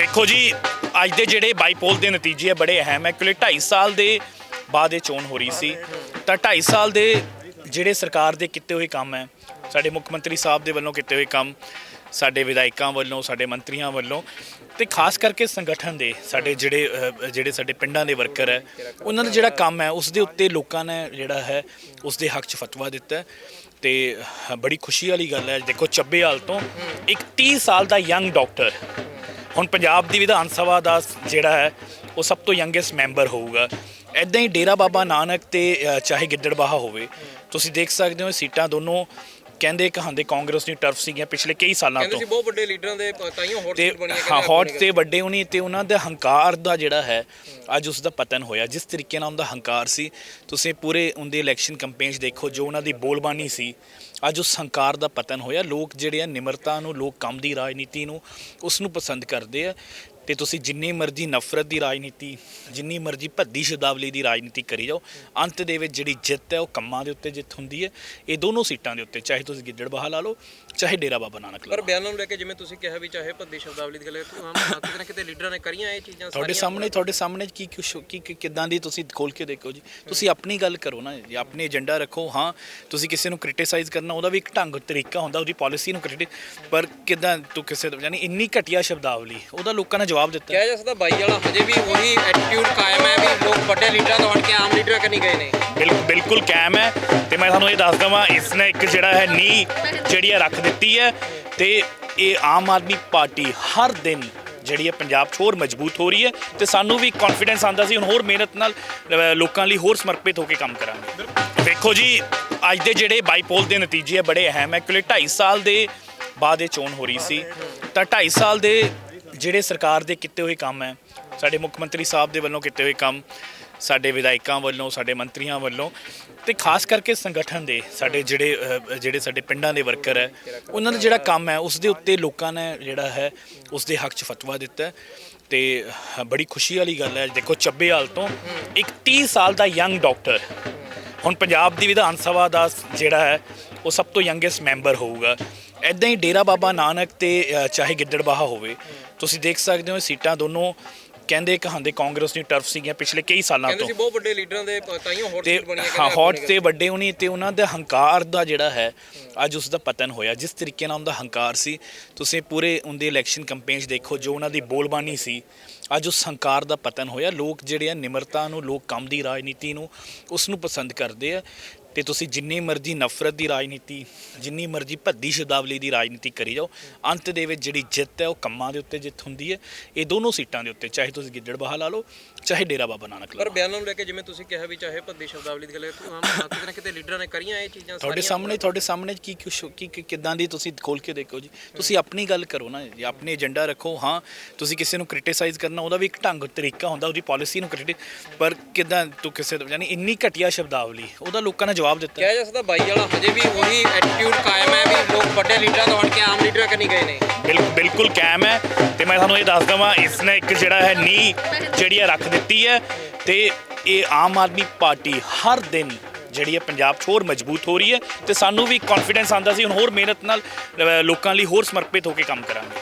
ਵੇਖੋ ਜੀ, ਅੱਜ ਦੇ ਜਿਹੜੇ ਬਾਈਪੋਲ ਦੇ ਨਤੀਜੇ ਆ, ਬੜੇ ਅਹਿਮ ਹੈ ਕਿਉਂਕਿ 2.5 ਸਾਲ ਦੇ ਬਾਅਦ ਇਹ ਚੋਣ ਹੋ ਰਹੀ ਸੀ। ਤਾਂ 2.5 ਸਾਲ ਦੇ ਜਿਹੜੇ ਸਰਕਾਰ ਦੇ ਕੀਤੇ ਹੋਏ ਕੰਮ ਹੈ ਸਾਡੇ ਮੁੱਖ ਮੰਤਰੀ ਸਾਹਿਬ ਦੇ ਵੱਲੋਂ ਕੀਤੇ ਹੋਏ ਕੰਮ, ਸਾਡੇ ਵਿਧਾਇਕਾਂ ਵੱਲੋਂ, ਸਾਡੇ ਮੰਤਰੀਆਂ ਵੱਲੋਂ, ਤੇ ਖਾਸ ਕਰਕੇ ਸੰਗਠਨ ਦੇ, ਸਾਡੇ ਜਿਹੜੇ ਜਿਹੜੇ ਸਾਡੇ ਪਿੰਡਾਂ ਦੇ ਵਰਕਰ ਹੈ ਉਹਨਾਂ ਦਾ ਜਿਹੜਾ ਕੰਮ ਹੈ ਉਸ ਦੇ ਉੱਤੇ ਲੋਕਾਂ ਨੇ ਜਿਹੜਾ ਹੈ, ਉਸ ਦੇ ਹੱਕ 'ਚ ਫਤਵਾ ਦਿੱਤਾ। ਹੈ ਤੇ, ਬੜੀ ਖੁਸ਼ੀ ਵਾਲੀ ਗੱਲ ਹੈ, ਦੇਖੋ ਚੱਬੇਹਾਲ ਤੋਂ, ਇੱਕ 30 ਸਾਲ ਦਾ ਯੰਗ ਡਾਕਟਰ ਹੁਣ ਪੰਜਾਬ ਦੀ ਵਿਧਾਨ ਸਭਾ ਦਾ ਜਿਹੜਾ ਹੈ ਉਹ ਸਭ ਤੋਂ ਯੰਗੈਸਟ ਮੈਂਬਰ ਹੋਊਗਾ। ਐਦਾਂ ਹੀ ਡੇਰਾ ਬਾਬਾ ਨਾਨਕ ਤੇ ਅ, ਚਾਹੇ ਗਿੱਦੜਬਾਹਾ ਹੋਵੇ ਤੁਸੀਂ ਦੇਖ ਸਕਦੇ ਹੋ ਇਹ ਸੀਟਾਂ ਦੋਨੋਂ ਕਹਿੰਦੇ ਕਹਾਂਦੇ ਕਾਂਗਰਸ ਦੀ ਟਰਫ ਸੀਗੀਆਂ ਪਿਛਲੇ ਕਈ ਸਾਲਾਂ ਕਹਿੰਦੇ ਤੋਂ। ਸੀ ਬਹੁਤ ਵੱਡੇ ਲੀਡਰਾਂ ਦੇ ਤਾਈਓ ਹੌਟ ਤੇ ਸੀਟ ਬਣੀਆਂ ਹਾਂ ਹੌਟ ਤੇ ਵੱਡੇ ਹੋਣੀ ਤੇ ਉਹਨਾਂ ਦਾ ਹੰਕਾਰ ਦਾ ਜਿਹੜਾ ਹੈ ਅੱਜ ਉਸ ਦਾ ਪਤਨ ਹੋਇਆ। ਜਿਸ ਤਰੀਕੇ ਨਾਲ ਉਹਦਾ ਹੰਕਾਰ ਸੀ ਤੁਸੀਂ ਪੂਰੇ ਉਹਦੇ ਇਲੈਕਸ਼ਨ ਕੈਂਪੇਨਸ ਦੇਖੋ ਜੋ ਉਹਨਾਂ ਦੀ ਬੋਲਬਾਣੀ ਸੀ ਅੱਜ ਉਸ ਹੰਕਾਰ ਦਾ ਪਤਨ ਹੋਇਆ। ਲੋਕ ਜਿਹੜੇ ਆ ਨਿਮਰਤਾ ਨੂੰ ਲੋਕ ਕੰਮ ਦੀ ਰਾਜਨੀਤੀ ਨੂੰ ਉਸ ਨੂੰ ਪਸੰਦ ਕਰਦੇ ਆ। ਤੇ ਤੁਸੀਂ ਜਿੰਨੀ ਮਰਜ਼ੀ ਨਫ਼ਰਤ ਦੀ ਰਾਜਨੀਤੀ ਜਿੰਨੀ ਮਰਜ਼ੀ ਭੱਦੀ ਸ਼ਬਦਾਵਲੀ ਦੀ ਰਾਜਨੀਤੀ ਕਰੀ ਜਾਓ ਅੰਤ ਦੇ ਵਿੱਚ ਜਿਹੜੀ ਜਿੱਤ ਹੈ ਉਹ ਕੰਮਾਂ ਦੇ ਉੱਤੇ ਜਿੱਤ ਹੁੰਦੀ ਹੈ। ਇਹ ਦੋਨੋਂ ਸੀਟਾਂ ਦੇ ਉੱਤੇ ਚਾਹੇ ਤੁਸੀਂ ਗਿੱਦੜਬਾਹਾ ਲਾ ਲਓ ਚਾਹੇ ਡੇਰਾ ਬਾਬਾ ਨਾਨਕ ਲਾ ਪਰ ਲਓ। ਬਿਆਨਾਂ ਨੂੰ ਲੈ ਕੇ ਜਿਵੇਂ ਤੁਸੀਂ ਕਿਹਾ ਵੀ ਚਾਹੇ ਭੱਦੀ ਸ਼ਬਦਾਵਲੀ ਦੀ ਗੱਲ ਹੈ ਤੂੰ ਆਮ ਕਿਤੇ ਨਾ ਕਿਤੇ ਲੀਡਰਾਂ ਨੇ ਕਰੀਆਂ ਇਹ ਚੀਜ਼ਾਂ ਤੁਹਾਡੇ। ਸਾਹਮਣੇ ਤੁਹਾਡੇ ਸਾਹਮਣੇ ਕੀ ਕੁਛ ਕੀ ਕਿੱਦਾਂ ਦੀ ਤੁਸੀਂ ਖੋਲ ਕੇ ਦੇਖੋ ਜੀ। ਤੁਸੀਂ ਆਪਣੀ ਗੱਲ ਕਰੋ ਨਾ ਜੀ ਆਪਣੇ ਏਜੰਡਾ ਰੱਖੋ ਹਾਂ ਤੁਸੀਂ ਕਿਸੇ ਨੂੰ ਕ੍ਰਿਟਿਸਾਈਜ਼ ਕਰਨਾ ਉਹਦਾ ਵੀ ਇੱਕ ਢੰਗ ਤਰੀਕਾ ਹੁੰਦਾ ਉਹਦੀ ਪਾਲਿਸੀ ਨੂੰ ਕ੍ਰਿਟਿਕ ਪਰ ਕਿੱਦਾਂ ਤੂੰ ਕਿਸੇ ਦਾ ਯਾਨੀ ਇੰਨੀ ਘਟੀਆ ਸ਼ਬਦਾਵਲੀ ਉਹਦਾ ਲੋਕਾਂ ਨੇ ਜਵਾਬ ਦਿੱਤਾ। ਕਿਹਾ ਜਾ ਸਕਦਾ ਬਾਈ ਵਾਲਾ ਹਜੇ ਵੀ ਉਹੀ ਐਟੀਟਿਊਡ ਕਾਇਮ ਹੈ ਵੀ ਲੋਕ ਵੱਡੇ ਲੀਡਰਾਂ ਤੋਂ ਹਟ ਕੇ ਆਮ ਲੀਡਰਾਂ ਕੰਨੀ ਗਏ ਨੇ। ਬਿਲਕੁਲ ਬਿਲਕੁਲ ਕਾਇਮ ਹੈ ਤੇ ਮੈਂ ਤੁਹਾਨੂੰ ਇਹ ਦੱਸ ਦਵਾਂ ਇਸ ਨੇ ਇੱਕ ਜਿਹੜਾ ਹੈ ਨੀ ਜਿਹੜੀ ਰੱਖ ਦਿੱਤੀ ਹੈ ਤੇ ਇਹ ਆਮ ਆਦਮੀ ਪਾਰਟੀ ਹਰ ਦਿਨ ਜਿਹੜੀ ਹੈ ਪੰਜਾਬ 'ਚ ਹੋਰ ਮਜ਼ਬੂਤ ਹੋ ਰਹੀ ਹੈ ਤੇ ਸਾਨੂੰ ਵੀ ਕੌਨਫੀਡੈਂਸ ਆਂਦਾ ਸੀ ਹੁਣ ਹੋਰ ਮਿਹਨਤ ਨਾਲ ਲੋਕਾਂ ਲਈ ਹੋਰ ਸਮਰਪਿਤ ਹੋ ਕੇ ਕੰਮ ਕਰਾਂਗੇ। ਵੇਖੋ ਜੀ ਅੱਜ ਦੇ ਜਿਹੜੇ ਬਾਈਪੋਲ ਦੇ ਨਤੀਜੇ ਬੜੇ ਅਹਿਮ ਹੈ ਕਿਉਂਕਿ 2.5 ਸਾਲ ਦੇ ਬਾਅਦ ਇਹ ਚੋਣ ਹੋ ਰਹੀ ਸੀ ਤਾਂ 2.5 ਸਾਲ ਦੇ ਜਿਹੜੇ ਸਰਕਾਰ ਦੇ ਕੀਤੇ ਹੋਏ ਕੰਮ ਹੈ, ਸਾਡੇ ਮੁੱਖ ਮੰਤਰੀ ਸਾਹਿਬ ਦੇ ਵੱਲੋਂ ਕੀਤੇ ਹੋਏ ਕੰਮ, ਸਾਡੇ ਵਿਧਾਇਕਾਂ ਵੱਲੋਂ, ਸਾਡੇ ਮੰਤਰੀਆਂ ਵੱਲੋਂ ਤੇ ਖਾਸ ਕਰਕੇ ਸੰਗਠਨ ਦੇ, ਸਾਡੇ ਜਿਹੜੇ ਜਿਹੜੇ ਸਾਡੇ ਪਿੰਡਾਂ ਦੇ ਵਰਕਰ ਹੈ, ਉਹਨਾਂ ਦਾ ਜਿਹੜਾ ਕੰਮ ਹੈ, ਉਸ ਦੇ ਉੱਤੇ ਲੋਕਾਂ ਨੇ ਜਿਹੜਾ ਹੈ, ਉਸ ਦੇ ਹੱਕ 'ਚ ਫਤਵਾ ਦਿੱਤਾ ਹੈ ਤੇ ਬੜੀ ਖੁਸ਼ੀ ਵਾਲੀ ਗੱਲ ਹੈ, ਦੇਖੋ ਚੱਬੇ ਹਾਲ ਤੋਂ ਇੱਕ 30 ਸਾਲ ਦਾ ਯੰਗ ਡਾਕਟਰ ਹੁਣ ਪੰਜਾਬ ਦੀ ਵਿਧਾਨ ਸਭਾ ਦਾ ਜਿਹੜਾ ਹੈ, ਉਹ ਸਭ ਤੋਂ ਯੰਗੈਸਟ ਮੈਂਬਰ ਹੋਊਗਾ। ਐਦਾਂ ਹੀ ਡੇਰਾ ਬਾਬਾ ਨਾਨਕ ਤੇ ਅ, ਚਾਹੇ ਗਿੱਦੜਬਾਹਾ ਹੋਵੇ ਤੁਸੀਂ ਦੇਖ ਸਕਦੇ ਹੋ ਇਹ ਸੀਟਾਂ ਦੋਨੋਂ ਕਹਿੰਦੇ ਕਹਾਂਦੇ ਕਾਂਗਰਸ ਦੀ ਟਰਫ ਸੀਗੀਆਂ ਪਿਛਲੇ ਕਈ ਸਾਲਾਂ ਕਹਿੰਦੇ ਤੋਂ। ਸੀ ਬਹੁਤ ਵੱਡੇ ਲੀਡਰਾਂ ਦੇ ਤਾਈਓ ਹੌਟ ਤੇ ਸੀਟ ਬਣੀਆਂ ਹਾਂ ਹੌਟ ਤੇ ਵੱਡੇ ਹੋਣੀ ਤੇ ਉਹਨਾਂ ਦਾ ਹੰਕਾਰ ਦਾ ਜਿਹੜਾ ਹੈ ਅੱਜ ਉਸ ਦਾ ਪਤਨ ਹੋਇਆ। ਜਿਸ ਤਰੀਕੇ ਨਾਲ ਉਹਦਾ ਹੰਕਾਰ ਸੀ ਤੁਸੀਂ ਪੂਰੇ ਉਹਦੇ ਇਲੈਕਸ਼ਨ ਕੈਂਪੇਨਸ ਦੇਖੋ ਜੋ ਉਹਨਾਂ ਦੀ ਬੋਲਬਾਣੀ ਸੀ ਅੱਜ ਉਸ ਹੰਕਾਰ ਦਾ ਪਤਨ ਹੋਇਆ। ਲੋਕ ਜਿਹੜੇ ਆ ਨਿਮਰਤਾ ਨੂੰ ਲੋਕ ਕੰਮ ਦੀ ਰਾਜਨੀਤੀ ਨੂੰ ਉਸ ਨੂੰ ਪਸੰਦ ਕਰਦੇ ਆ। ਤੇ ਤੁਸੀਂ ਜਿੰਨੀ ਮਰਜ਼ੀ ਨਫ਼ਰਤ ਦੀ ਰਾਜਨੀਤੀ ਜਿੰਨੀ ਮਰਜ਼ੀ ਭੱਦੀ ਸ਼ਬਦਾਵਲੀ ਦੀ ਰਾਜਨੀਤੀ ਕਰੀ ਜਾਓ ਅੰਤ ਦੇ ਵਿੱਚ ਜਿਹੜੀ ਜਿੱਤ ਹੈ ਉਹ ਕੰਮਾਂ ਦੇ ਉੱਤੇ ਜਿੱਤ ਹੁੰਦੀ ਹੈ। ਇਹ ਦੋਨੋਂ ਸੀਟਾਂ ਦੇ ਉੱਤੇ ਚਾਹੇ ਤੁਸੀਂ ਗਿੱਦੜਬਾਹਾ ਲਾ ਲਓ ਚਾਹੇ ਡੇਰਾ ਬਾਬਾ ਨਾਨਕ ਲਾ ਪਰ ਲਓ। ਬਿਆਨਾਂ ਨੂੰ ਲੈ ਕੇ ਜਿਵੇਂ ਤੁਸੀਂ ਕਿਹਾ ਵੀ ਚਾਹੇ ਭੱਦੀ ਸ਼ਬਦਾਵਲੀ ਦੀ ਗੱਲ ਹੈ ਤੂੰ ਆਮ ਕਿਤੇ ਨਾ ਕਿਤੇ ਲੀਡਰਾਂ ਨੇ ਕਰੀਆਂ ਇਹ ਚੀਜ਼ਾਂ ਤੁਹਾਡੇ। ਸਾਹਮਣੇ ਤੁਹਾਡੇ ਸਾਹਮਣੇ ਕੀ ਕੁਛ ਕੀ ਕੀ- ਕਿੱਦਾਂ ਦੀ ਤੁਸੀਂ ਖੋਲ ਕੇ ਦੇਖੋ ਜੀ। ਤੁਸੀਂ ਆਪਣੀ ਗੱਲ ਕਰੋ ਨਾ ਜੀ ਆਪਣੇ ਏਜੰਡਾ ਰੱਖੋ ਹਾਂ ਤੁਸੀਂ ਕਿਸੇ ਨੂੰ ਕ੍ਰਿਟਿਸਾਈਜ਼ ਕਰਨਾ ਉਹਦਾ ਵੀ ਇੱਕ ਢੰਗ ਤਰੀਕਾ ਹੁੰਦਾ ਉਹਦੀ ਪਾਲਿਸੀ ਨੂੰ ਕ੍ਰਿਟਿਕ ਪਰ ਕਿੱਦਾਂ ਤੂੰ ਕਿਸੇ ਦਾ ਯਾਨੀ ਇੰਨੀ ਘਟੀਆ ਸ਼ਬਦਾਵਲੀ ਉਹਦਾ ਲੋਕਾਂ ਨੇ ਜਵਾਬ ਦਿੱਤਾ। ਕਿਹਾ ਜਾ ਸਕਦਾ ਬਾਈ ਵਾਲਾ ਹਜੇ ਵੀ ਉਹੀ ਐਟੀਟਿਊਡ ਕਾਇਮ ਹੈ ਵੀ ਲੋਕ ਵੱਡੇ ਲੀਡਰਾਂ ਤੋਂ ਹਟ ਕੇ ਆਮ ਲੀਡਰਾਂ ਕੰਨੀ ਗਏ ਨੇ। ਬਿਲਕੁਲ ਬਿਲਕੁਲ ਕਾਇਮ ਹੈ। ਤੇ ਮੈਂ ਤੁਹਾਨੂੰ ਇਹ ਦੱਸ ਦਵਾਂ ਇਸ ਨੇ ਇੱਕ ਜਿਹੜਾ ਹੈ ਨੀ ਜਿਹੜੀ ਹੈ ਰੱਖ ਦਿੱਤੀ ਹੈ। ਤੇ ਇਹ ਆਮ ਆਦਮੀ ਪਾਰਟੀ ਹਰ ਦਿਨ ਜਿਹੜੀ ਹੈ ਪੰਜਾਬ 'ਚ ਹੋਰ ਮਜ਼ਬੂਤ ਹੋ ਰਹੀ ਹੈ। ਤੇ ਸਾਨੂੰ ਵੀ ਕੌਨਫੀਡੈਂਸ ਆਂਦਾ ਸੀ ਹੁਣ ਹੋਰ ਮਿਹਨਤ ਨਾਲ ਅ, ਲੋਕਾਂ ਲਈ ਹੋਰ ਸਮਰਪਿਤ ਹੋ ਕੇ ਕੰਮ ਕਰਾਂਗੇ।